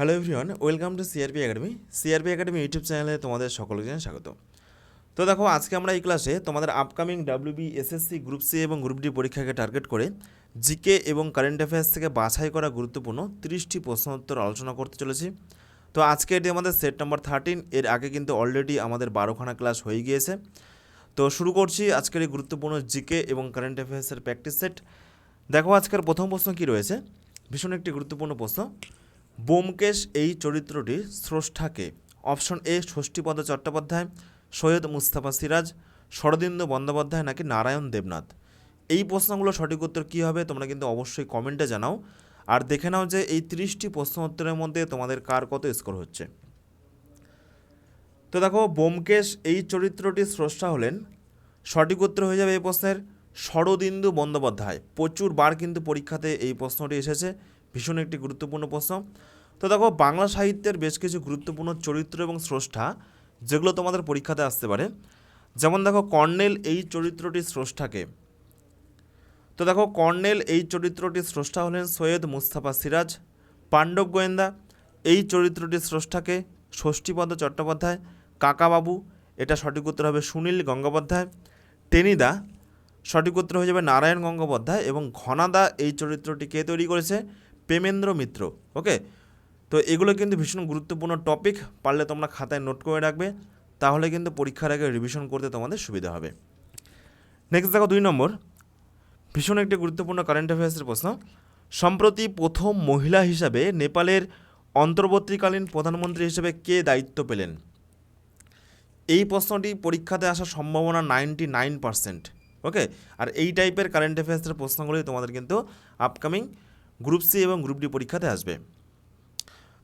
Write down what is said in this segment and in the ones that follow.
Hello everyone welcome to CRP academy CRP academy YouTube চ্যানেলে তোমাদের সকলকে জানাই স্বাগত তো দেখো, আজকে আমরা এই ক্লাসে তোমাদের upcoming WB SSC group C এবং গ্রুপ ডি পরীক্ষাকে টার্গেট করে জিকে এবং কারেন্ট অ্যাফেয়ার্স থেকে বাছাই করা গুরুত্বপূর্ণ তিরিশটি প্রশ্নোত্তর আলোচনা করতে চলেছি। তো আজকে এটি আমাদের সেট নাম্বার থার্টিন এর আগে কিন্তু অলরেডি আমাদের বারোখানা ক্লাস হয়ে গিয়েছে। তো শুরু করছি আজকের এই গুরুত্বপূর্ণ জিকে এবং কারেন্ট অ্যাফেয়ার্সের প্র্যাকটিস সেট দেখো, আজকের প্রথম প্রশ্ন কী রয়েছে? ভীষণ একটি গুরুত্বপূর্ণ প্রশ্ন। বোমকেশ এই চরিত্রটির স্রষ্টাকে। অপশন এ, ষষ্ঠীপদ চট্টোপাধ্যায়, সৈয়দ মুস্তাফা সিরাজ, শরদিন্দু বন্দ্যোপাধ্যায় নাকি নারায়ণ দেবনাথ? এই প্রশ্নগুলো সঠিক উত্তর কী হবে তোমরা কিন্তু অবশ্যই কমেন্টে জানাও। আর দেখে নাও যে এই ত্রিশটি প্রশ্ন উত্তরের মধ্যে তোমাদের কার কত স্কোর হচ্ছে। তো দেখো বোমকেশ এই চরিত্রটির স্রষ্টা হলেন, সঠিক উত্তর হয়ে যাবে এই প্রশ্নের, শরদিন্দু বন্দ্যোপাধ্যায়। প্রচুর বার কিন্তু পরীক্ষাতে এই প্রশ্নটি এসেছে। ভীষণ একটি গুরুত্বপূর্ণ প্রশ্ন। তো দেখো, বাংলা সাহিত্যের বেশ কিছু গুরুত্বপূর্ণ চরিত্র এবং স্রষ্টা, যেগুলো তোমাদের পরীক্ষাতে আসতে পারে। যেমন দেখো, কর্নেল এই চরিত্রটির স্রষ্টাকে। তো দেখো, কর্নেল এই চরিত্রটির স্রষ্টা হলেন সৈয়দ মুস্তাফা সিরাজ, পাণ্ডব গোয়েন্দা। এই চরিত্রটির স্রষ্টাকে ষষ্ঠীপদ চট্টোপাধ্যায়, কাকাবাবু, এটা সঠিক উত্তর হবে সুনীল গঙ্গোপাধ্যায় টেনিদা সঠিক উত্তর হয়ে যাবে নারায়ণ গঙ্গোপাধ্যায় এবং ঘনাদা এই চরিত্রটি কে তৈরি করেছে। প্রেমেন্দ্র মিত্র ওকে তো এগুলো কিন্তু ভীষণ গুরুত্বপূর্ণ টপিক পারলে তোমরা খাতায় নোট করে রাখবে, তাহলে কিন্তু পরীক্ষার আগে রিভিশন করতে তোমাদের সুবিধা হবে। নেক্সট দেখো দুই নম্বর, ভীষণ একটি গুরুত্বপূর্ণ কারেন্ট অ্যাফেয়ার্সের প্রশ্ন। সম্প্রতি প্রথম মহিলা হিসাবে নেপালের অন্তর্বর্তীকালীন প্রধানমন্ত্রী হিসেবে কে দায়িত্ব পেলেন? এই প্রশ্নটি পরীক্ষাতে আসার সম্ভাবনা নাইনটি নাইন পার্সেন্ট ওকে আর এই টাইপের কারেন্ট অ্যাফেয়ার্সের প্রশ্নগুলি তোমাদের কিন্তু আপকামিং গ্রুপ সি এবং গ্রুপ ডি পরীক্ষাতে আসবে।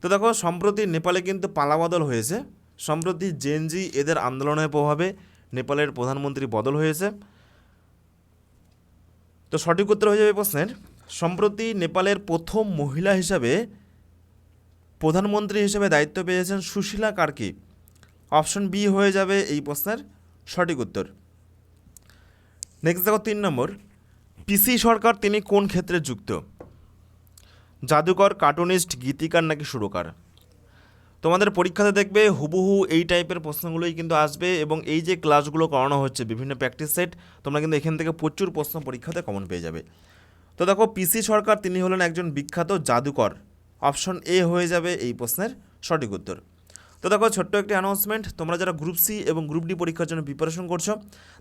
তো দেখো, সম্প্রতি নেপালে কিন্তু পালাবদল হয়েছে। সম্প্রতি জেনজি এদের আন্দোলনের প্রভাবে নেপালের প্রধানমন্ত্রী বদল হয়েছে। তো সঠিক উত্তর হয়ে যাবে প্রশ্নের, সম্প্রতি নেপালের প্রথম মহিলা হিসাবে প্রধানমন্ত্রী হিসেবে দায়িত্ব পেয়েছেন সুশীলা কার্কি। অপশন বি হয়ে যাবে এই প্রশ্নের সঠিক উত্তর। নেক্সট দেখো তিন নম্বর, পিসি সরকার তিনি কোন ক্ষেত্রে যুক্ত? জাদুকর কার্টুনিস্ট গীতিকার নাকি সুরকার? তোমাদের পরীক্ষাতে দেখবে হুবহু এই টাইপের প্রশ্নগুলোই কিন্তু আসবে এবং এই যে ক্লাসগুলো করানো হচ্ছে, বিভিন্ন প্র্যাকটিস সেট, তোমরা কিন্তু এখান থেকে প্রচুর প্রশ্ন পরীক্ষাতে কমন পেয়ে যাবে। তো দেখো পিসি সরকার তিনি হলেন একজন বিখ্যাত জাদুকর। অপশন এ হয়ে যাবে এই প্রশ্নের সঠিক উত্তর। তো দেখো, ছোট্ট একটি অ্যানাউন্সমেন্ট তোমরা যারা গ্রুপ সি এবং গ্রুপ ডি পরীক্ষার জন্য প্রিপারেশন করছ,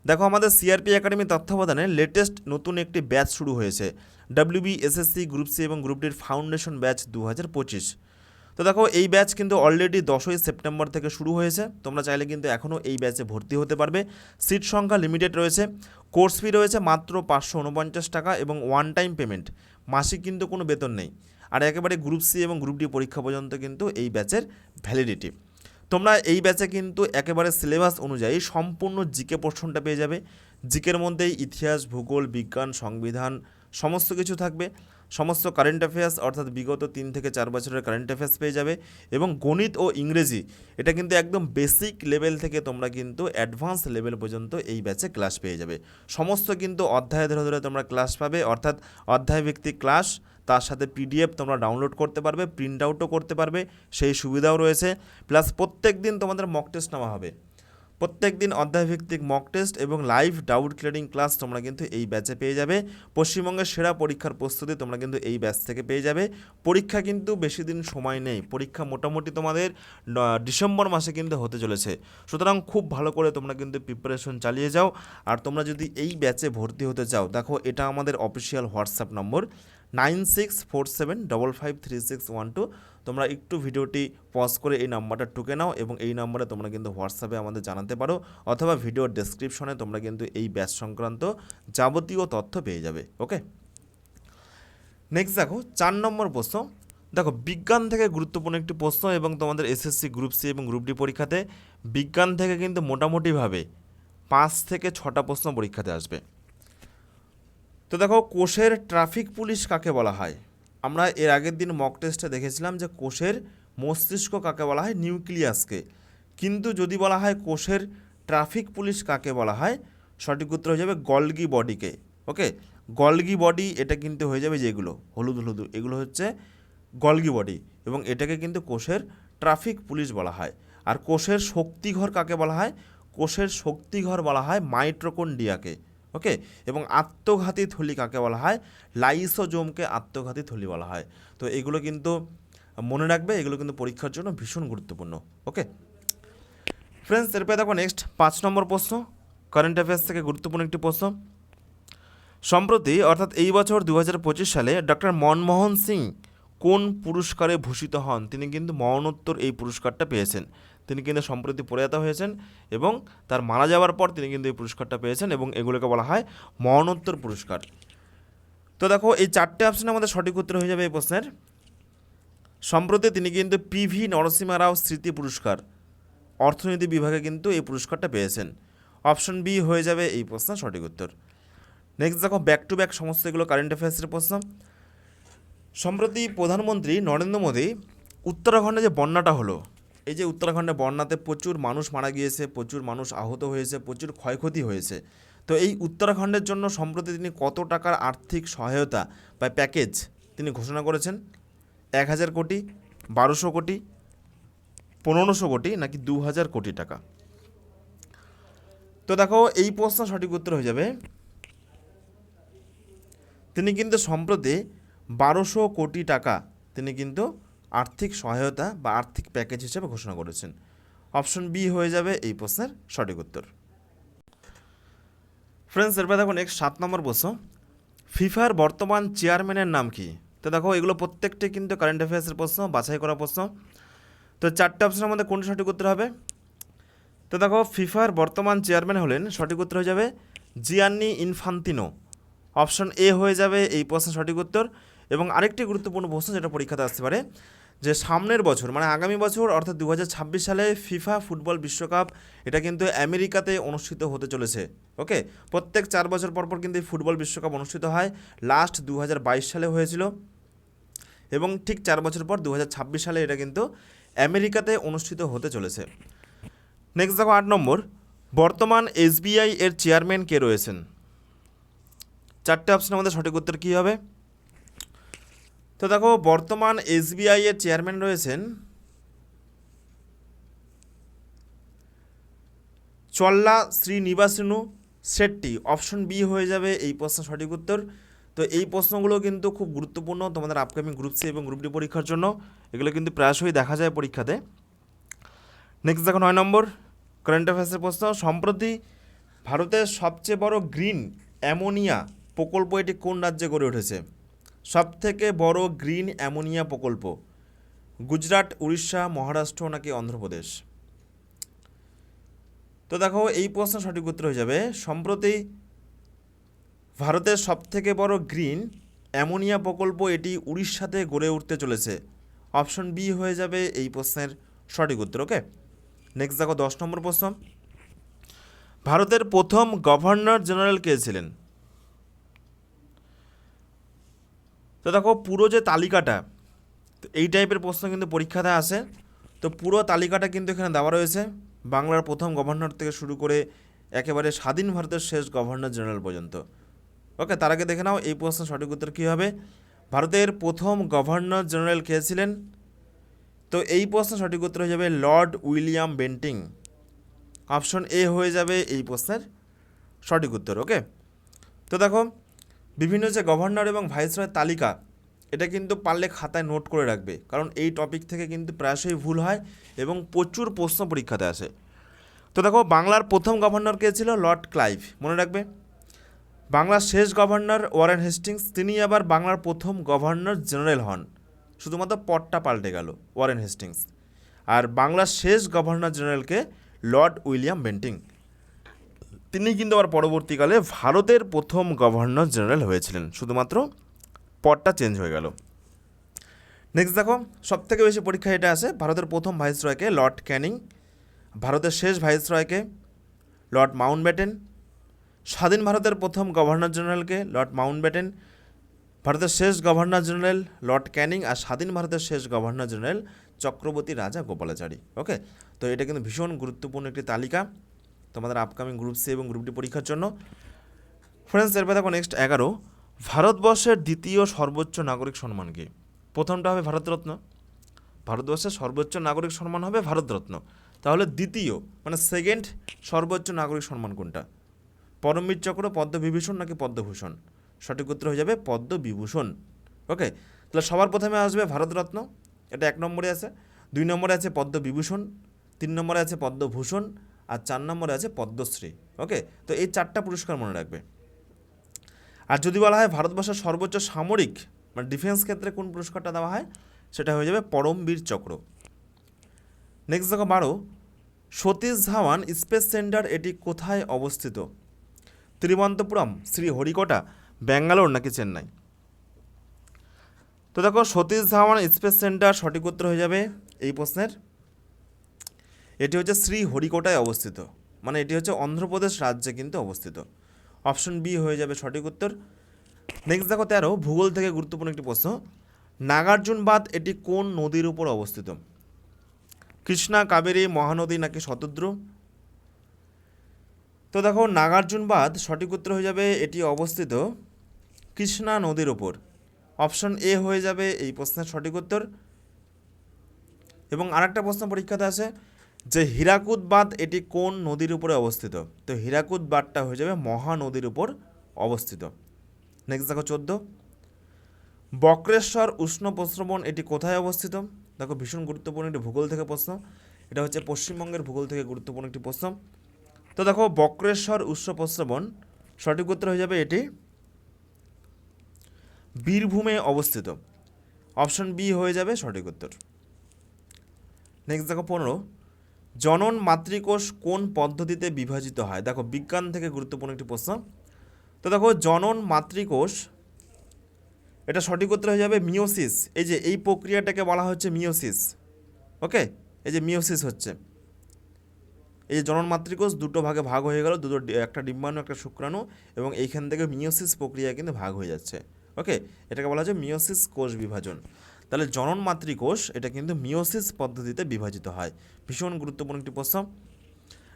দেখো আমাদের সিআরপি একাডেমি তত্ত্বাবধানে লেটেস্ট নতুন একটি ব্যাচ শুরু হয়েছে ডাব্লিউবি এসএসসি গ্রুপ সি এবং গ্রুপ ডির ফাউন্ডেশন ব্যাচ দু হাজার পঁচিশ। তো দেখো, এই ব্যাচ কিন্তু অলরেডি দশই সেপ্টেম্বর থেকে শুরু হয়েছে, তোমরা চাইলে কিন্তু এখনও এই ব্যাচে ভর্তি হতে পারবে। সিট সংখ্যা লিমিটেড রয়েছে কোর্স ফি রয়েছে মাত্র পাঁচশো উনপঞ্চাশ টাকা এবং ওয়ান টাইম পেমেন্ট মাসিক কিন্তু কোনো বেতন নেই। আর একেবারে গ্রুপ সি এবং গ্রুপ ডি পরীক্ষা পর্যন্ত কিন্তু এই ব্যাচের ভ্যালিডিটি তোমরা এই ব্যাচে কিন্তু একেবারে সিলেবাস অনুযায়ী সম্পূর্ণ জিকে পোর্শনটা পেয়ে যাবে। জিকের মধ্যেই ইতিহাস, ভূগোল, বিজ্ঞান, সংবিধান সমস্ত কিছু থাকবে। সমস্ত কারেন্ট অ্যাফেয়ার্স অর্থাৎ বিগত তিন থেকে চার বছরের কারেন্ট অ্যাফেয়ার্স পেয়ে যাবে এবং গণিত ও ইংরেজি, এটা কিন্তু একদম বেসিক লেভেল থেকে তোমরা কিন্তু অ্যাডভান্স লেভেল পর্যন্ত এই ব্যাচে ক্লাস পেয়ে যাবে। সমস্ত কিন্তু অধ্যায় ধরে ধরে তোমরা ক্লাস পাবে, অর্থাৎ অধ্যায় অধ্যায়ভিত্তিক ক্লাস তার সাথে পিডিএফ তোমরা ডাউনলোড করতে পারবে প্রিন্ট আউটও করতে পারবে, সেই সুবিধাও রয়েছে। প্লাস প্রত্যেক দিন তোমাদের মক টেস্ট নেওয়া হবে। প্রত্যেক দিন অধ্যায়ভিত্তিক মক টেস্ট এবং লাইভ ডাউট ক্লিয়ারিং ক্লাস তোমরা কিন্তু এই ব্যাচে পেয়ে যাবে। পশ্চিমবঙ্গের সেরা পরীক্ষার প্রস্তুতি তোমরা কিন্তু এই ব্যাচ থেকে পেয়ে যাবে। পরীক্ষা কিন্তু বেশি দিন সময় নেই। পরীক্ষা মোটামুটি তোমাদের ডিসেম্বর মাসে কিন্তু হতে চলেছে। সুতরাং খুব ভালো করে তোমরা কিন্তু প্রিপারেশন চালিয়ে যাও। আর তোমরা যদি এই ব্যাচে ভর্তি হতে চাও, দেখো এটা আমাদের official WhatsApp number nine six four seven double five three six one two. তোমরা একটু ভিডিওটি পজ করে এই নাম্বারটা টুকে নাও এবং এই নম্বরে তোমরা কিন্তু হোয়াটসঅ্যাপে আমাদের জানাতে পারো অথবা ভিডিওর ডেসক্রিপশনে তোমরা কিন্তু এই ব্যাচ সংক্রান্ত যাবতীয় তথ্য পেয়ে যাবে ওকে নেক্সট দেখো, চার নম্বর প্রশ্ন। দেখো, বিজ্ঞান থেকে গুরুত্বপূর্ণ একটি প্রশ্ন এবং তোমাদের এসএসসি গ্রুপ সি এবং গ্রুপ ডি পরীক্ষাতে বিজ্ঞান থেকে কিন্তু মোটামুটিভাবে পাঁচ থেকে ছটা প্রশ্ন পরীক্ষাতে আসবে। তো দেখো, কোষের ট্রাফিক পুলিশ কাকে বলা হয়? আমরা এর আগের দিন মক টেস্টে দেখেছিলাম যে কোষের মস্তিষ্ক কাকে বলা হয়? নিউক্লিয়াসকে। কিন্তু যদি বলা হয় কোষের ট্রাফিক পুলিশ কাকে বলা হয়? সঠিক উত্তর হয়ে যাবে গলগি বডিকে। ওকে? গলগি বডি, এটা কিন্তু হয়ে যাবে যেগুলো হলুদ হলুদ, এগুলো হচ্ছে গলগি বডি এবং এটাকে কিন্তু কোষের ট্রাফিক পুলিশ বলা হয়। আর কোষের শক্তিঘর কাকে বলা হয়? কোষের শক্তিঘর বলা হয় মাইট্রোকন্ডিয়াকে। ওকে? এবং আত্মঘাতী থলি কাকে বলা হয়? লাইসোজোমকে আত্মঘাতী থলি বলা হয়। তো এগুলো কিন্তু মনে রাখবে, এগুলো কিন্তু পরীক্ষার জন্য ভীষণ গুরুত্বপূর্ণ, ওকে? ফ্রেন্ডস এরপরে দেখো নেক্সট পাঁচ নম্বর প্রশ্ন। কারেন্ট অ্যাফেয়ার্স থেকে গুরুত্বপূর্ণ একটি প্রশ্ন। সম্প্রতি, অর্থাৎ এই বছর দু পঁচিশ সালে ডক্টর মনমোহন সিং কোন পুরস্কারে ভূষিত হন? তিনি কিন্তু মরণোত্তর এই পুরস্কারটা পেয়েছেন। তিনি কিন্তু সম্প্রতি প্রয়াত হয়েছেন এবং তার মারা যাওয়ার পর তিনি কিন্তু এই পুরস্কারটা পেয়েছেন এবং এগুলোকে বলা হয় মরণোত্তর পুরস্কার। তো দেখো, এই চারটে অপশন আমাদের সঠিক উত্তর হয়ে যাবে এই প্রশ্নের। সম্প্রতি তিনি কিন্তু পিভি নরসিমা রাও স্মৃতি পুরস্কার, অর্থনীতি বিভাগে কিন্তু এই পুরস্কারটা পেয়েছেন। অপশন বি হয়ে যাবে এই প্রশ্নের সঠিক উত্তর। নেক্সট দেখো ব্যাক টু ব্যাক সমস্ত এগুলো কারেন্ট অ্যাফেয়ার্সের প্রশ্ন। সম্প্রতি প্রধানমন্ত্রী নরেন্দ্র মোদী উত্তরাখণ্ডে যে বন্যাটা হলো এই যে উত্তরাখণ্ডে বন্যাতে প্রচুর মানুষ মারা গিয়েছে, প্রচুর মানুষ আহত হয়েছে, প্রচুর ক্ষয়ক্ষতি হয়েছে। তো এই উত্তরাখণ্ডের জন্য সম্প্রতি তিনি কত টাকার আর্থিক সহায়তা বা প্যাকেজ তিনি ঘোষণা করেছেন? এক হাজার কোটি, বারোশো কোটি, পনেরোশো কোটি নাকি দু হাজার কোটি টাকা? তো দেখো, এই প্রশ্ন সঠিক উত্তর হয়ে যাবে। তিনি কিন্তু সম্প্রতি বারোশো কোটি টাকা তিনি কিন্তু আর্থিক সহায়তা বা আর্থিক প্যাকেজ হিসেবে ঘোষণা করেছেন। অপশন বি হয়ে যাবে এই প্রশ্নের সঠিক উত্তর। ফ্রেন্ডস এরপর দেখো নেক্সট সাত নম্বর প্রশ্ন। ফিফার বর্তমান চেয়ারম্যানের নাম কি? তো দেখো, এগুলো প্রত্যেকটি কিন্তু কারেন্ট অ্যাফেয়ার্সের প্রশ্ন, বাছাই করা প্রশ্ন। তো চারটে অপশনের মধ্যে কোনটি সঠিক উত্তর হবে? তো দেখো, ফিফার বর্তমান চেয়ারম্যান হলেন, সঠিক উত্তর হয়ে যাবে জিয়ান্নি ইনফান্তিনো। অপশন এ হয়ে যাবে এই প্রশ্নের সঠিক উত্তর। এবং আরেকটি গুরুত্বপূর্ণ প্রশ্ন যেটা পরীক্ষাতে আসতে পারে, যে সামনের বছর মানে আগামী বছর, অর্থাৎ দু হাজার ছাব্বিশ সালে ফিফা ফুটবল বিশ্বকাপ, এটা কিন্তু আমেরিকাতে অনুষ্ঠিত হতে চলেছে ওকে প্রত্যেক চার বছর পর পর কিন্তু এই ফুটবল বিশ্বকাপ অনুষ্ঠিত হয় লাস্ট দু হাজার বাইশ সালে হয়েছিল, এবং ঠিক চার বছর পর দু হাজার ছাব্বিশ সালে এটা কিন্তু আমেরিকাতে অনুষ্ঠিত হতে চলেছে। নেক্সট দেখো আট নম্বর, বর্তমান এসবিআই এর চেয়ারম্যান কে রয়েছেন? চারটে অপশনের মধ্যে সঠিক উত্তর কী হবে? তো দেখো, বর্তমান এসবিআই এর চেয়ারম্যান রয়েছেন চল্লা শ্রীনিবাসনু শেট্টি। অপশন বি হয়ে যাবে এই প্রশ্ন সঠিক উত্তর। তো এই প্রশ্নগুলো কিন্তু খুব গুরুত্বপূর্ণ তোমাদের আপকামিং গ্রুপ সি এবং গ্রুপ ডি পরীক্ষার জন্য। এগুলো কিন্তু প্রায়শই দেখা যায় পরীক্ষাতে। নেক্সট দেখো, নয় নম্বর কারেন্ট অ্যাফেয়ার্সের প্রশ্ন। সম্প্রতি ভারতের সবচেয়ে বড় গ্রিন অ্যামোনিয়া প্রকল্প এটি কোন রাজ্যে গড়ে উঠেছে? সবথেকে বড় গ্রিন অ্যামোনিয়া প্রকল্প, গুজরাট, উড়িষ্যা, মহারাষ্ট্র নাকি অন্ধ্রপ্রদেশ? তো দেখো, এই প্রশ্ন সঠিক উত্তর হয়ে যাবে, সম্প্রতি ভারতের সবথেকে বড় গ্রিন অ্যামোনিয়া প্রকল্প এটি উড়িষ্যাতে গড়ে উঠতে চলেছে। অপশন বি হয়ে যাবে এই প্রশ্নের সঠিক উত্তর, ওকে? নেক্সট দেখো, দশ নম্বর প্রশ্ন। ভারতের প্রথম গভর্নর জেনারেল কে ছিলেন? তো দেখো পুরো যে তালিকাটা, তো এই টাইপের প্রশ্ন কিন্তু পরীক্ষাতে আসে। তো পুরো তালিকাটা কিন্তু এখানে দেওয়া রয়েছে। বাংলার প্রথম গভর্নর থেকে শুরু করে একেবারে স্বাধীন ভারতের শেষ গভর্নর জেনারেল পর্যন্ত। ওকে, তার আগে দেখে নাও এই প্রশ্নের সঠিক উত্তর কী হবে? ভারতের প্রথম গভর্নর জেনারেল কে ছিলেন? তো এই প্রশ্নের সঠিক উত্তর হয়ে যাবে Lord William Bentinck. Option A হয়ে যাবে এই প্রশ্নের সঠিক উত্তর, ওকে? তো দেখো, বিভিন্ন যে গভর্নর এবং ভাইসরয়ের তালিকা এটা কিন্তু পারলে খাতায় নোট করে রাখবে। কারণ এই টপিক থেকে কিন্তু প্রায়শই ভুল হয় এবং প্রচুর প্রশ্ন পরীক্ষাতে আসে। তো দেখো, বাংলার প্রথম গভর্নর কে ছিল লর্ড ক্লাইভ মনে রাখবে? বাংলার শেষ গভর্নর ওয়ারেন হেস্টিংস তিনি আবার বাংলার প্রথম গভর্নর জেনারেল হন। শুধুমাত্র পদটা পাল্টে গেল ওয়ারেন হেস্টিংস আর বাংলার শেষ গভর্নর জেনারেলকে লর্ড উইলিয়াম বেন্টিং। তিনি কিন্তু আবার পরবর্তীকালে ভারতের প্রথম গভর্নর জেনারেল হয়েছিলেন, শুধুমাত্র পদটা চেঞ্জ হয়ে গেল। নেক্সট দেখো সব থেকে বেশি পরীক্ষা এটা আছে, ভারতের প্রথম ভাইসরয়কে লর্ড ক্যানিং ভারতের শেষ ভাইসরয়কে লর্ড মাউন্টব্যাটেন স্বাধীন ভারতের প্রথম গভর্নর জেনারেলকে লর্ড মাউন্টব্যাটেন ভারতের শেষ গভর্নর জেনারেল লর্ড ক্যানিং আর স্বাধীন ভারতের শেষ গভর্নর জেনারেল চক্রবর্তী রাজা গোপালাচারী। ওকে তো এটা কিন্তু ভীষণ গুরুত্বপূর্ণ একটি তালিকা তোমাদের আপকামিং গ্রুপ সি এবং গ্রুপ ডি পরীক্ষার জন্য। ফ্রেন্ডস এরপর দেখো নেক্সট এগারো। ভারতবর্ষের দ্বিতীয় সর্বোচ্চ নাগরিক সম্মান কি? প্রথমটা হবে ভারতরত্ন। ভারতবর্ষের সর্বোচ্চ নাগরিক সম্মান হবে ভারতরত্ন। তাহলে দ্বিতীয় মানে সেকেন্ড সর্বোচ্চ নাগরিক সম্মান কোনটা? পরমবীর চক্র, পদ্মবিভূষণ নাকি পদ্মভূষণ? সঠিক উত্তর হয়ে যাবে পদ্মবিভূষণ। ওকে তাহলে সবার প্রথমে আসবে ভারতরত্ন। এটা এক নম্বরে আছে। দুই নম্বরে আছে পদ্মবিভূষণ। তিন নম্বরে আছে পদ্মভূষণ। আর চার নম্বরে আছে পদ্মশ্রী। ওকে তো এই চারটা পুরস্কার মনে রাখবে। আর যদি বলা হয় ভারতবর্ষের সর্বোচ্চ সামরিক মানে ডিফেন্স ক্ষেত্রে কোন পুরস্কারটা দেওয়া হয়, সেটা হয়ে যাবে পরমবীর চক্র। নেক্সট দেখো বারো, সতীশ ধাওয়ান স্পেস সেন্টার এটি কোথায় অবস্থিত? তিরুবনন্তপুরম, শ্রী হরিকোটা, ব্যাঙ্গালোর নাকি চেন্নাই? তো দেখো, সতীশ ধাওয়ান স্পেস সেন্টার সঠিক উত্তর হয়ে যাবে এই প্রশ্নের। এটি হচ্ছে শ্রী হরিকোটায় অবস্থিত মানে এটি হচ্ছে অন্ধ্রপ্রদেশ রাজ্যে কিন্তু অবস্থিত। অপশন বি হয়ে যাবে সঠিক উত্তর। নেক্সট দেখো তেরো, ভূগোল থেকে গুরুত্বপূর্ণ একটি প্রশ্ন। নাগার্জুন বাঁধ এটি কোন নদীর উপর অবস্থিত? কৃষ্ণা, কাবেরী, মহানদী নাকি শতদ্রু? তো দেখো নাগার্জুন বাঁধ সঠিক উত্তর হয়ে যাবে, এটি অবস্থিত কৃষ্ণা নদীর ওপর অপশন এ হয়ে যাবে, এই প্রশ্নের সঠিক উত্তর। এবং আরেকটা প্রশ্ন পরীক্ষাতে আছে যে হীরাকুদ বাঁধ, এটি কোন নদীর উপরে অবস্থিত? তো হীরাকুদ বাঁধটা হয়ে যাবে মহানদীর উপর অবস্থিত। নেক্সট দেখো চোদ্দ। বক্রেশ্বর উষ্ণ প্রস্রবণ, এটি কোথায় অবস্থিত? দেখো ভীষণ গুরুত্বপূর্ণ একটি ভূগোল থেকে প্রশ্ন। এটা হচ্ছে পশ্চিমবঙ্গের ভূগোল থেকে গুরুত্বপূর্ণ একটি প্রশ্ন। তো দেখো বক্রেশ্বর উষ্ণ প্রস্রবণ, সঠিক উত্তর হয়ে যাবে এটি বীরভূমে অবস্থিত। অপশন বি হয়ে যাবে সঠিক উত্তর। নেক্সট দেখো পনেরো। জনন মাতৃকোষ কোন পদ্ধতিতে বিভাজিত হয়? দেখো, বিজ্ঞান থেকে গুরুত্বপূর্ণ একটি প্রশ্ন। তো দেখো, জনন মাতৃকোষ, এটা সঠিক উত্তর হয়ে যাবে মিওসিস এই যে, এই প্রক্রিয়াটাকে বলা হচ্ছে মিওসিস ওকে? এই যে মিওসিস হচ্ছে। এই যে, জনন মাতৃকোষ দুটো ভাগে ভাগ হয়ে গেল, দুটো একটা ডিম্বাণু, একটা শুক্রাণু, এবং এইখান থেকে মিওসিস প্রক্রিয়া কিন্তু ভাগ হয়ে যাচ্ছে। ওকে? এটাকে বলা হচ্ছে মিওসিস কোষ বিভাজন। তাহলে জনন মাতৃকোষ এটা কিন্তু মিওসিস পদ্ধতিতে বিভাজিত হয়। ভীষণ গুরুত্বপূর্ণ একটি প্রশ্ন।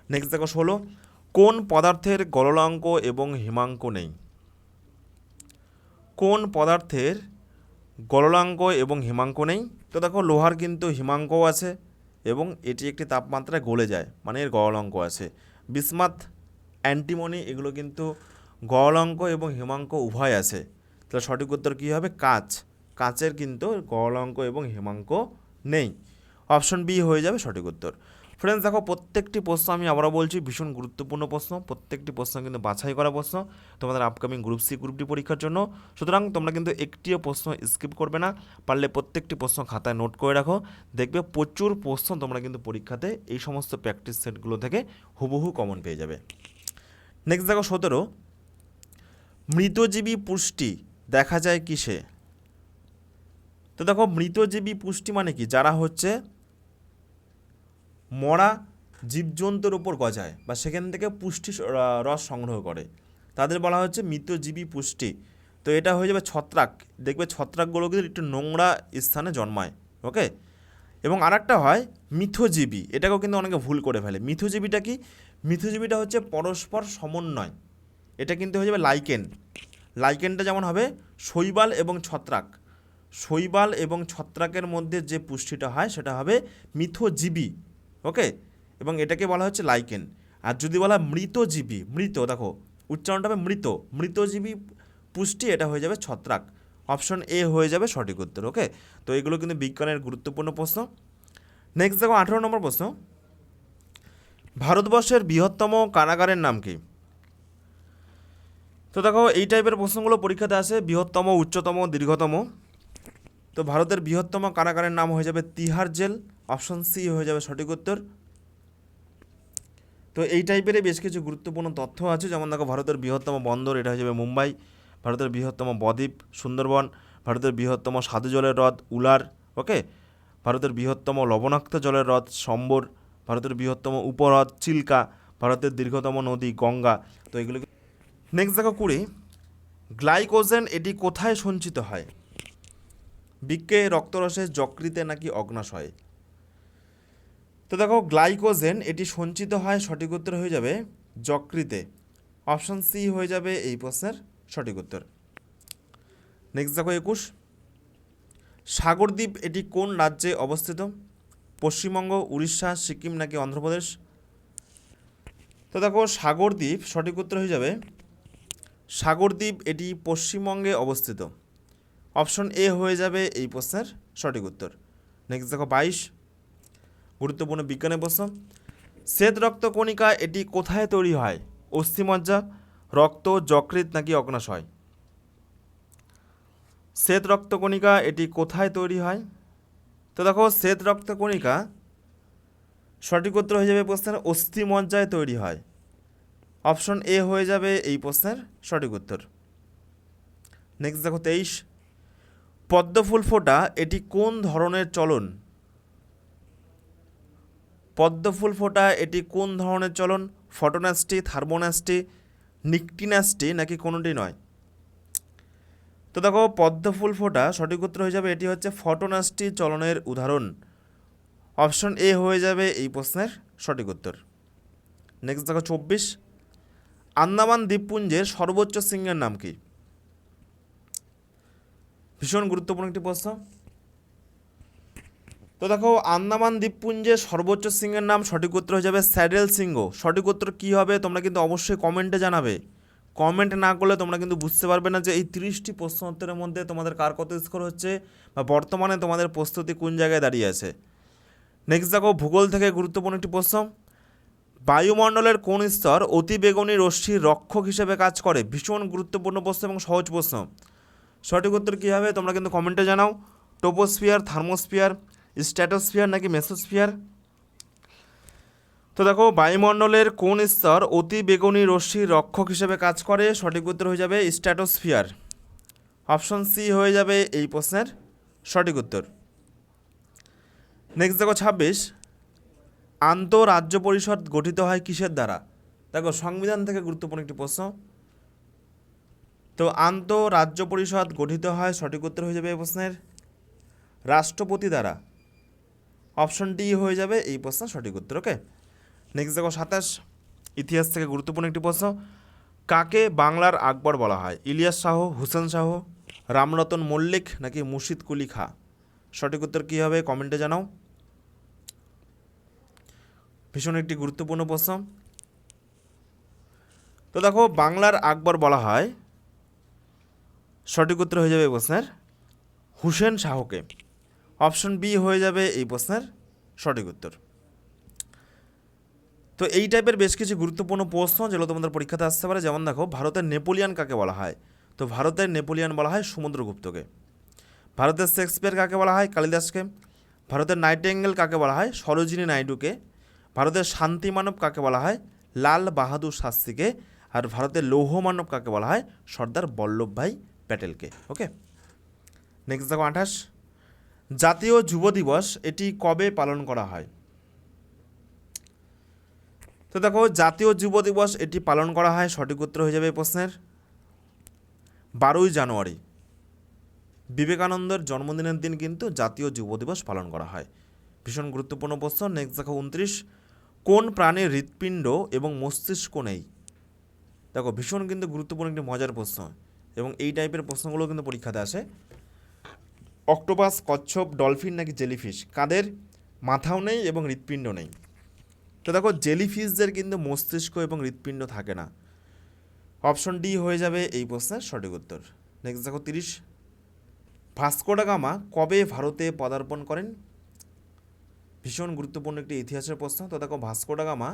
নেক্সট দেখো ষোলো। কোন পদার্থের গলনাঙ্ক এবং হিমাঙ্ক নেই? কোন পদার্থের গলনাঙ্ক এবং হিমাঙ্ক নেই? তো দেখো লোহার কিন্তু হিমাঙ্কও আছে এবং এটি একটি তাপমাত্রায় গলে যায় মানে এর গলনাঙ্ক আছে। বিসমাথ অ্যান্টিমনি এগুলো কিন্তু গলনাঙ্ক এবং হিমাঙ্ক উভয় আছে। তাহলে সঠিক উত্তর কী হবে? কাচ। কাচের কিন্তু গলনাঙ্ক এবং হিমাঙ্ক নেই। অপশন বি হয়ে যাবে সঠিক উত্তর। ফ্রেন্ডস দেখো প্রত্যেকটি প্রশ্ন আমি আবারও বলছি, ভীষণ গুরুত্বপূর্ণ প্রশ্ন। প্রত্যেকটি প্রশ্ন কিন্তু বাছাই করা প্রশ্ন তোমাদের upcoming group C group D পরীক্ষার জন্য। সুতরাং তোমরা কিন্তু একটিও প্রশ্ন স্কিপ করবে না, পারলে প্রত্যেকটি প্রশ্ন খাতায় নোট করে রাখো। দেখবে প্রচুর প্রশ্ন তোমরা কিন্তু পরীক্ষাতে এই সমস্ত প্র্যাকটিস সেটগুলো থেকে হুবহু কমন পেয়ে যাবে। নেক্সট দেখো সতেরো। মৃতজীবী পুষ্টি দেখা যায় কিসে? তো দেখো মৃতজীবী পুষ্টি মানে কি? যারা হচ্ছে মরা জীবজন্তুর উপর গজায় বা সেখান থেকে পুষ্টি রস সংগ্রহ করে। তাদের বলা হচ্ছে মৃতজীবী পুষ্টি। তো এটা হয়ে যাবে ছত্রাক। দেখবে ছত্রাকগুলো কিন্তু একটু নোংরা স্থানে জন্মায় ওকে এবং আরেকটা হয় মিথজীবী। এটাকেও কিন্তু অনেকে ভুল করে ফেলে। মিথজীবীটা কি? মিথজীবীটা হচ্ছে পরস্পর সমন্বয়। এটা কিন্তু হয়ে যাবে লাইকেন। লাইকেনটা যেমন হবে শৈবাল এবং ছত্রাক। শৈবাল এবং ছত্রাকের মধ্যে যে পুষ্টিটা হয় সেটা হবে মিথজীবী, ওকে? এবং এটাকে বলা হচ্ছে লাইকেন। আর যদি বলা মৃতজীবী, মৃত, দেখো, উচ্চারণটা হবে মৃত। মৃতজীবী পুষ্টি, এটা হয়ে যাবে ছত্রাক। অপশন এ হয়ে যাবে সঠিক উত্তর, ওকে? তো এগুলো কিন্তু বিজ্ঞানের গুরুত্বপূর্ণ প্রশ্ন। নেক্সট দেখো, আঠেরো নম্বর প্রশ্ন। ভারতবর্ষের বৃহত্তম কারাগারের নাম কি? তো দেখো, এই টাইপের প্রশ্নগুলো পরীক্ষাতে আসে, বৃহত্তম, উচ্চতম, দীর্ঘতম। তো ভারতের বৃহত্তম কারাগারের নাম হয়ে যাবে তিহার জেল। অপশন সি হয়ে যাবে সঠিক উত্তর। তো এই টাইপেরই বেশ কিছু গুরুত্বপূর্ণ তথ্য আছে। যেমন দেখো, ভারতের বৃহত্তম বন্দর, এটা হয়ে যাবে মুম্বাই। ভারতের বৃহত্তম বদ্বীপ, সুন্দরবন। ভারতের বৃহত্তম সাধু জলের হ্রদ, উলার, ওকে? ভারতের বৃহত্তম লবণাক্ত জলের হ্রদ, সম্বর। ভারতের বৃহত্তম উপহ্রদ, চিল্কা। ভারতের দীর্ঘতম নদী, গঙ্গা। তো এগুলো নেক্সট দেখো কুড়ি। গ্লাইকোজেন এটি কোথায় সঞ্চিত হয়? বৃক্কে রক্তরসে যকৃতে নাকি অগ্নাশয়ে। তো দেখো, গ্লাইকোজেন, এটি সঞ্চিত হয় সঠিক উত্তর হয়ে যাবে যকৃতে। অপশন সি হয়ে যাবে এই প্রশ্নের সঠিক উত্তর। নেক্সট দেখো একুশ। সাগরদ্বীপ, এটি কোন রাজ্যে অবস্থিত? পশ্চিমবঙ্গ, উড়িষ্যা, সিকিম নাকি অন্ধ্রপ্রদেশ? তো দেখো, সাগরদ্বীপ সঠিক উত্তর হয়ে যাবে। সাগরদ্বীপ, এটি পশ্চিমবঙ্গে অবস্থিত। অপশন এ হয়ে যাবে এই প্রশ্নের সঠিক উত্তর। নেক্সট দেখো বাইশ। গুরুত্বপূর্ণ বিজ্ঞানের প্রশ্ন। শ্বেত রক্ত কণিকা এটি কোথায় তৈরি হয়? অস্থিমজ্জা, রক্ত যকৃত নাকি অগ্নাশয়? শ্বেত রক্ত কণিকা এটি কোথায় তৈরি হয়? তো দেখো শ্বেত রক্ত কণিকা সঠিক উত্তর হয়ে যাবে প্রশ্নের অস্থিমজ্জায় তৈরি হয়। অপশন এ হয়ে যাবে এই প্রশ্নের সঠিক উত্তর। নেক্সট দেখো তেইশ। পদ্মফুল ফোটা এটি কোন ধরনের চলন? পদ্মফুল ফোটা এটি কোন ধরনের চলন? ফটোন্যাস্টি থার্মোন্যাস্টি নিকটিন্যাস্টি নাকি কোনোটি নয়? তো দেখো পদ্মফুল ফোটা সঠিক উত্তর হয়ে যাবে, এটি হচ্ছে ফটোন্যাস্টি চলনের উদাহরণ। অপশন এ হয়ে যাবে এই প্রশ্নের সঠিক উত্তর। নেক্সট দেখো, চব্বিশ। আন্দামান দ্বীপপুঞ্জের সর্বোচ্চ শৃঙ্গের নাম কি? ভীষণ গুরুত্বপূর্ণ একটি প্রশ্ন। তো দেখো, আন্দামান দ্বীপপুঞ্জের সর্বোচ্চ সিংহের নাম সঠিক উত্তর হয়ে যাবে স্যাডেল সিংহ। সঠিক উত্তর কী হবে তোমরা কিন্তু অবশ্যই কমেন্টে জানাবে। কমেন্ট না করলে তোমরা কিন্তু বুঝতে পারবে না যে এই তিরিশটি প্রশ্ন উত্তরের মধ্যে তোমাদের কার কত স্কোর হচ্ছে বা বর্তমানে তোমাদের প্রস্তুতি কোন জায়গায় দাঁড়িয়ে আছে। নেক্সট দেখো, ভূগোল থেকে গুরুত্বপূর্ণ একটি প্রশ্ন। বায়ুমণ্ডলের কোন স্তর অতি বেগুনি রশ্মির রক্ষক হিসেবে কাজ করে? ভীষণ গুরুত্বপূর্ণ প্রশ্ন এবং সহজ প্রশ্ন। সঠিক উত্তর কী হবে? তোমরা কিন্তু কমেন্টে জানাও। টোপোস্ফিয়ার থার্মোস্ফিয়ার স্ট্যাটোস্ফিয়ার নাকি মেসোস্ফিয়ার তো দেখো, বায়ুমণ্ডলের কোন স্তর অতি বেগুনি রশ্মির রক্ষক হিসেবে কাজ করে? সঠিক উত্তর হয়ে যাবে স্ট্যাটোস্ফিয়ার অপশন সি হয়ে যাবে এই প্রশ্নের সঠিক উত্তর। নেক্সট দেখো ছাব্বিশ। আন্তঃরাজ্য পরিষদ গঠিত হয় কিসের দ্বারা? দেখো, সংবিধান থেকে গুরুত্বপূর্ণ একটি প্রশ্ন। তো আন্তঃরাজ্য পরিষদ গঠিত হয়, সঠিক উত্তর হয়ে যাবে এই প্রশ্নের। রাষ্ট্রপতি দ্বারা অপশন ডি হয়ে যাবে এই প্রশ্নের সঠিক উত্তর ওকে নেক্সট দেখো সাতাশ, ইতিহাস থেকে গুরুত্বপূর্ণ একটি প্রশ্ন। কাকে বাংলার আকবর বলা হয়? ইলিয়াস শাহ, হুসেন শাহ, রামরতন মল্লিক নাকি মুর্শিদ কুলি খা? সঠিক উত্তর কী হবে? কমেন্টে জানাও। ভীষণ একটি গুরুত্বপূর্ণ প্রশ্ন। তো দেখো, বাংলার আকবর বলা হয় সঠিক উত্তর হয়ে যাবে এই প্রশ্নের হুসেন শাহকে। অপশন বি হয়ে যাবে এই প্রশ্নের সঠিক উত্তর। তো এই টাইপের বেশ কিছু গুরুত্বপূর্ণ প্রশ্ন যেগুলো তোমাদের পরীক্ষাতে আসতে পারে, যেমন দেখো, ভারতের নেপোলিয়ান কাকে বলা হয়? তো ভারতের নেপোলিয়ান বলা হয় সমুদ্রগুপ্তকে। ভারতের শেক্সপিয়ার কাকে বলা হয়? কালিদাসকে। ভারতের নাইটেঙ্গেল কাকে বলা হয়? সরোজিনী নাইডুকে। ভারতের শান্তি মানব কাকে বলা হয়? লাল বাহাদুর শাস্ত্রীকে। আর ভারতের লৌহ মানব কাকে বলা হয়? সর্দার বল্লভভাই প্যাটেলকে ওকে নেক্সট দেখো আঠাশ। জাতীয় যুব দিবস, এটি কবে পালন করা হয়? তো দেখো, জাতীয় যুব দিবস, এটি পালন করা হয়, সঠিক উত্তর হয়ে যাবে এই প্রশ্নের। বারোই জানুয়ারি, বিবেকানন্দের জন্মদিনের দিন কিন্তু জাতীয় যুব দিবস পালন করা হয়। ভীষণ গুরুত্বপূর্ণ প্রশ্ন। নেক্সট দেখো উনত্রিশ। কোন প্রাণীর হৃৎপিণ্ড এবং মস্তিষ্ক নেই? দেখো, ভীষণ কিন্তু গুরুত্বপূর্ণ একটি মজার প্রশ্ন। এবং এই টাইপের প্রশ্নগুলো কিন্তু পরীক্ষাতে আসে। অক্টোপাস, কচ্ছপ, ডলফিন নাকি জেলিফিশ? কাদের? মাথাও নেই এবং হৃৎপিণ্ড নেই। তো দেখো, জেলিফিশদের কিন্তু মস্তিষ্ক এবং হৃৎপিণ্ড থাকে না। অপশন ডি হয়ে যাবে এই প্রশ্নের সঠিক উত্তর। নেক্সট দেখো, তিরিশ। ভাস্কোডা গামা কবে ভারতে পদার্পণ করেন? ভীষণ গুরুত্বপূর্ণ একটি ইতিহাসের প্রশ্ন। তো দেখো ভাস্কোডা গামা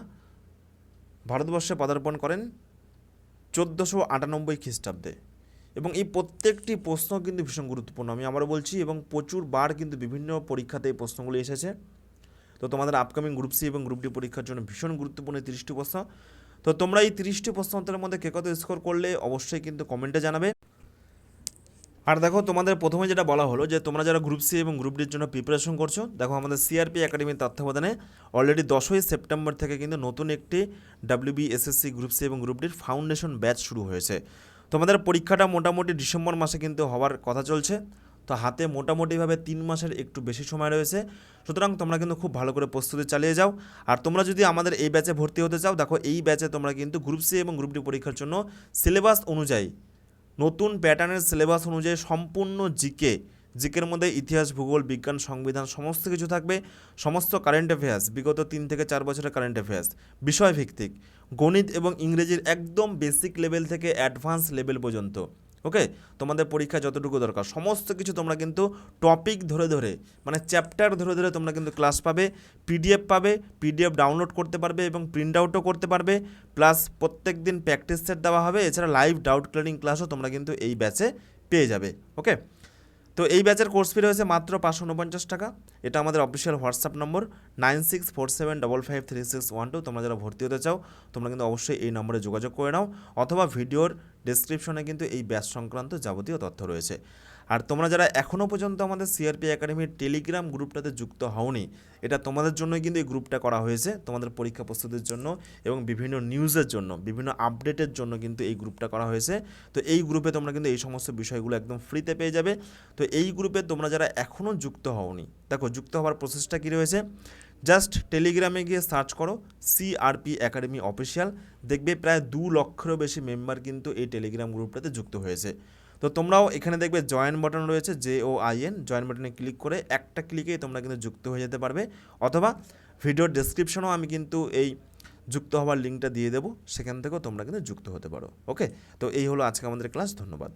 ভারতবর্ষে পদার্পণ করেন চোদ্দোশো আটানব্বই খ্রিস্টাব্দে। এবং এই প্রত্যেকটি প্রশ্ন কিন্তু ভীষণ গুরুত্বপূর্ণ। আমি আবারও বলছি, এবং প্রচুর বার কিন্তু বিভিন্ন পরীক্ষাতে এই প্রশ্নগুলি এসেছে। তো তোমাদের আপকামিং গ্রুপ সি এবং গ্রুপ ডি পরীক্ষার জন্য ভীষণ গুরুত্বপূর্ণ এই তিরিশটি প্রশ্ন। তো তোমরা এই তিরিশটি প্রশ্ন উত্তরের মধ্যে কে কত স্কোর করলে অবশ্যই কিন্তু কমেন্টে জানাবে। আর দেখো, তোমাদের প্রথমে যেটা বলা হলো যে, তোমরা যারা গ্রুপ সি এবং গ্রুপ ডির জন্য প্রিপারেশন করছ, দেখো আমাদের সিআরপি একাডেমির তত্ত্বাবধানে অলরেডি দশই সেপ্টেম্বর থেকে কিন্তু নতুন একটি ডাব্লিউবি এসএসসি গ্রুপ সি এবং গ্রুপ ডির ফাউন্ডেশন ব্যাচ শুরু হয়েছে। তোমাদের পরীক্ষাটা মোটামুটি ডিসেম্বর মাসে কিন্তু হওয়ার কথা চলছে। তো হাতে মোটামুটিভাবে তিন মাসের একটু বেশি সময় রয়েছে। সুতরাং তোমরা কিন্তু খুব ভালো করে প্রস্তুতি চালিয়ে যাও। আর তোমরা যদি আমাদের এই ব্যাচে ভর্তি হতে চাও, দেখো এই ব্যাচে তোমরা কিন্তু গ্রুপ সি এবং গ্রুপ ডি পরীক্ষার জন্য সিলেবাস অনুযায়ী, নতুন প্যাটার্নের সিলেবাস অনুযায়ী সম্পূর্ণ জিকে জিকের মধ্যে ইতিহাস, ভূগোল, বিজ্ঞান, সংবিধান সমস্ত কিছু থাকবে। সমস্ত কারেন্ট অ্যাফেয়ার্স বিগত তিন থেকে চার বছরের কারেন্ট অ্যাফেয়ার্স বিষয়ভিত্তিক, গণিত এবং ইংরেজির একদম বেসিক লেভেল থেকে অ্যাডভান্স লেভেল পর্যন্ত। ওকে তোমাদের পরীক্ষা যতটুকু দরকার। সমস্ত কিছু তোমরা কিন্তু টপিক ধরে ধরে মানে চ্যাপ্টার ধরে ধরে তোমরা কিন্তু ক্লাস পাবে পিডিএফ পাবে পিডিএফ ডাউনলোড করতে পারবে এবং প্রিন্ট আউটও করতে পারবে। প্লাস প্রত্যেক দিন প্র্যাকটিস সেট দেওয়া হবে। এছাড়া লাইভ ডাউট ক্লিয়ারিং ক্লাসও তোমরা কিন্তু এই ব্যাচে পেয়ে যাবে। ওকে তো এই ব্যাচের কোর্স ফি রয়েছে মাত্র পাঁচশো উনপঞ্চাশ টাকা। এটা আমাদের official WhatsApp number nine six four seven double five three six one two. তোমরা যারা ভর্তি হতে চাও, তোমরা কিন্তু অবশ্যই এই নম্বরে যোগাযোগ করে নাও, অথবা ভিডিওর ডিসক্রিপশনে কিন্তু এই ব্যাচ সংক্রান্ত যাবতীয় তথ্য রয়েছে। আর তোমরা যারা এখনও পর্যন্ত আমাদের সিআরপি একাডেমির টেলিগ্রাম গ্রুপটাতে যুক্ত হওনি, এটা তোমাদের জন্যই কিন্তু এই গ্রুপটা করা হয়েছে, তোমাদের পরীক্ষা প্রস্তুতির জন্য এবং বিভিন্ন নিউজের জন্য, বিভিন্ন আপডেটের জন্য কিন্তু এই গ্রুপটা করা হয়েছে। তো এই গ্রুপে তোমরা কিন্তু এই সমস্ত বিষয়গুলো একদম ফ্রিতে পেয়ে যাবে। তো এই গ্রুপে তোমরা যারা এখনও যুক্ত হওনি, দেখো যুক্ত হওয়ার প্রসেসটা কী রয়েছে? জাস্ট টেলিগ্রামে গিয়ে সার্চ করো সিআরপি একাডেমি অফিসিয়াল দেখবে প্রায় দু লক্ষেরও বেশি মেম্বার কিন্তু এই টেলিগ্রাম গ্রুপটাতে যুক্ত হয়েছে। তো তোমরাও এখানে দেখবে জয়েন বাটন রয়েছে J O I N join বাটনে ক্লিক করে একটা ক্লিকেই তোমরা কিন্তু যুক্ত হয়ে যেতে পারবে। অথবা ভিডিওর ডেসক্রিপশনেও আমি কিন্তু এই যুক্ত হওয়ার লিঙ্কটা দিয়ে দেবো, সেখান থেকেও তোমরা কিন্তু যুক্ত হতে পারো। ওকে তো এই হলো আজকে আমাদের ক্লাস ধন্যবাদ।